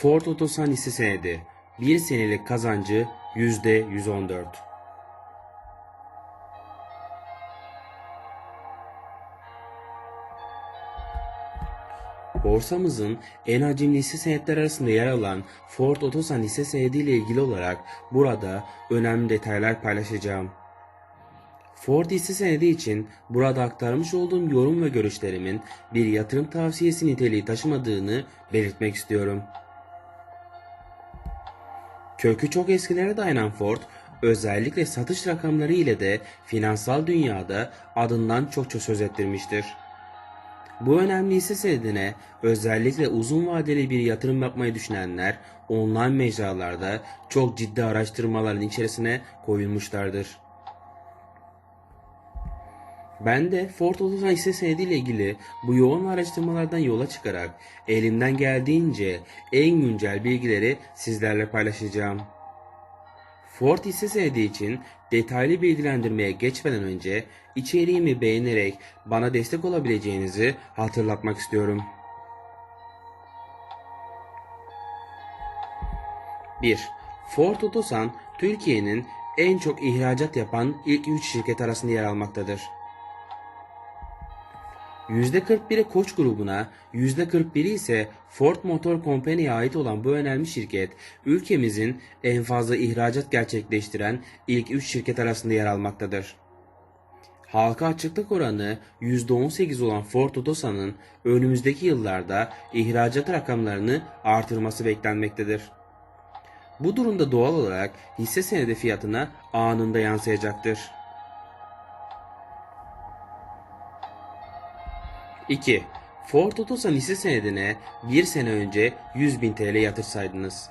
Ford Otosan hisse senedi. 1 senelik kazancı %114. Borsamızın en hacimli hisse senetleri arasında yer alan Ford Otosan hisse senedi ile ilgili olarak burada önemli detaylar paylaşacağım. Ford hisse senedi için burada aktarmış olduğum yorum ve görüşlerimin bir yatırım tavsiyesi niteliği taşımadığını belirtmek istiyorum. Kökü çok eskilere dayanan Ford, özellikle satış rakamları ile de finansal dünyada adından çokça söz ettirmiştir. Bu önemli hisse senedine özellikle uzun vadeli bir yatırım yapmayı düşünenler online mecralarda çok ciddi araştırmaların içerisine koyulmuşlardır. Ben de Ford Otosan hisse senedi ile ilgili bu yoğun araştırmalardan yola çıkarak elimden geldiğince en güncel bilgileri sizlerle paylaşacağım. Ford hisse senedi için detaylı bilgilendirmeye geçmeden önce içeriğimi beğenerek bana destek olabileceğinizi hatırlatmak istiyorum. 1. Ford Otosan Türkiye'nin en çok ihracat yapan ilk 3 şirket arasında yer almaktadır. %41'i Koç grubuna, %41'i ise Ford Motor Company'ye ait olan bu önemli şirket, ülkemizin en fazla ihracat gerçekleştiren ilk 3 şirket arasında yer almaktadır. Halka açıklık oranı %18 olan Ford Otosan'ın önümüzdeki yıllarda ihracat rakamlarını artırması beklenmektedir. Bu durumda doğal olarak hisse senedi fiyatına anında yansıyacaktır. 2. Ford Otosan hisse senedine bir sene önce 100.000 TL yatırsaydınız.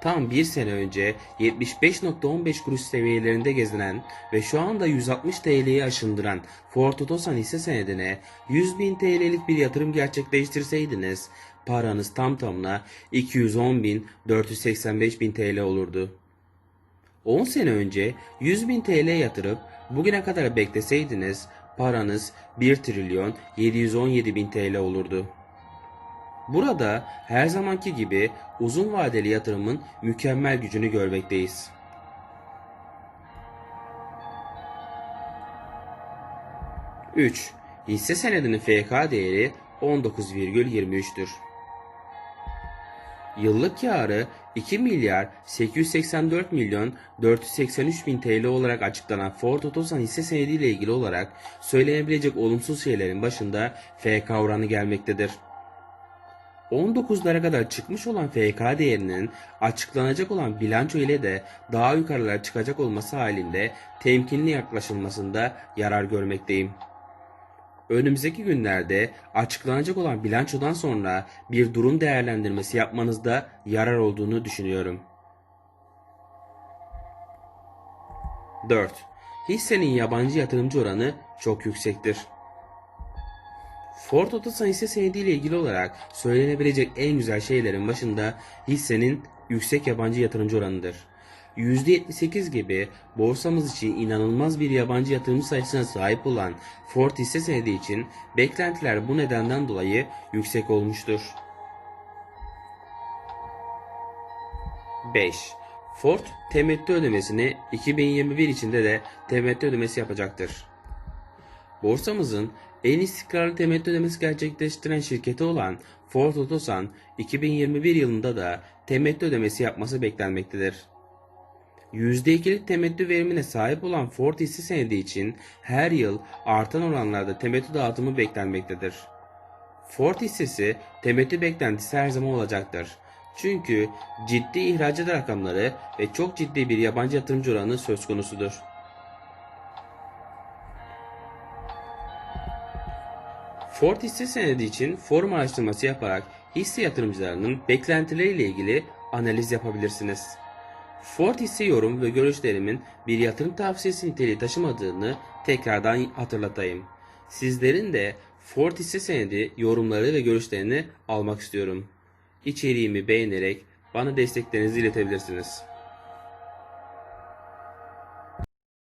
Tam bir sene önce 75.15 kuruş seviyelerinde gezinen ve şu anda 160 TL'yi aşındıran Ford Otosan hisse senedine 100.000 TL'lik bir yatırım gerçekleştirseydiniz paranız tam tamına 210.485.000 TL olurdu. 10 sene önce 100.000 TL yatırıp bugüne kadar bekleseydiniz paranız 1 trilyon 717 bin TL olurdu. Burada her zamanki gibi uzun vadeli yatırımın mükemmel gücünü görmekteyiz. Üç, Hisse senedinin FK değeri 19,23'tür. Yıllık karı 2 milyar 884 milyon 483 bin TL olarak açıklanan Ford Otosan hisse senedi ile ilgili olarak söylenebilecek olumsuz şeylerin başında FK oranı gelmektedir. 19'lara kadar çıkmış olan FK değerinin açıklanacak olan bilanço ile de daha yukarılara çıkacak olması halinde temkinli yaklaşılmasında yarar görmekteyim. Önümüzdeki günlerde açıklanacak olan bilançodan sonra bir durum değerlendirmesi yapmanızda yarar olduğunu düşünüyorum. 4. Hissenin yabancı yatırımcı oranı çok yüksektir. Ford Otosan hisse senedi ile ilgili olarak söylenebilecek en güzel şeylerin başında hissenin yüksek yabancı yatırımcı oranıdır. %78 gibi borsamız için inanılmaz bir yabancı yatırımcı sayısına sahip olan Ford hisse senedi için beklentiler bu nedenden dolayı yüksek olmuştur. 5. Ford temettü ödemesini 2021 içinde de temettü ödemesi yapacaktır. Borsamızın en istikrarlı temettü ödemesi gerçekleştiren şirketi olan Ford Otosan 2021 yılında da temettü ödemesi yapması beklenmektedir. %2'lik temettü verimine sahip olan Ford hisse senedi için her yıl artan oranlarda temettü dağıtımı beklenmektedir. Ford hissesi temettü beklentisi her zaman olacaktır. Çünkü ciddi ihracat rakamları ve çok ciddi bir yabancı yatırımcı oranı söz konusudur. Ford hisse senedi için forum araştırması yaparak hisse yatırımcılarının beklentileriyle ilgili analiz yapabilirsiniz. Ford hisse yorum ve görüşlerimin bir yatırım tavsiyesi niteliği taşımadığını tekrardan hatırlatayım. Sizlerin de Ford hisse senedi yorumları ve görüşlerini almak istiyorum. İçeriğimi beğenerek bana desteklerinizi iletebilirsiniz.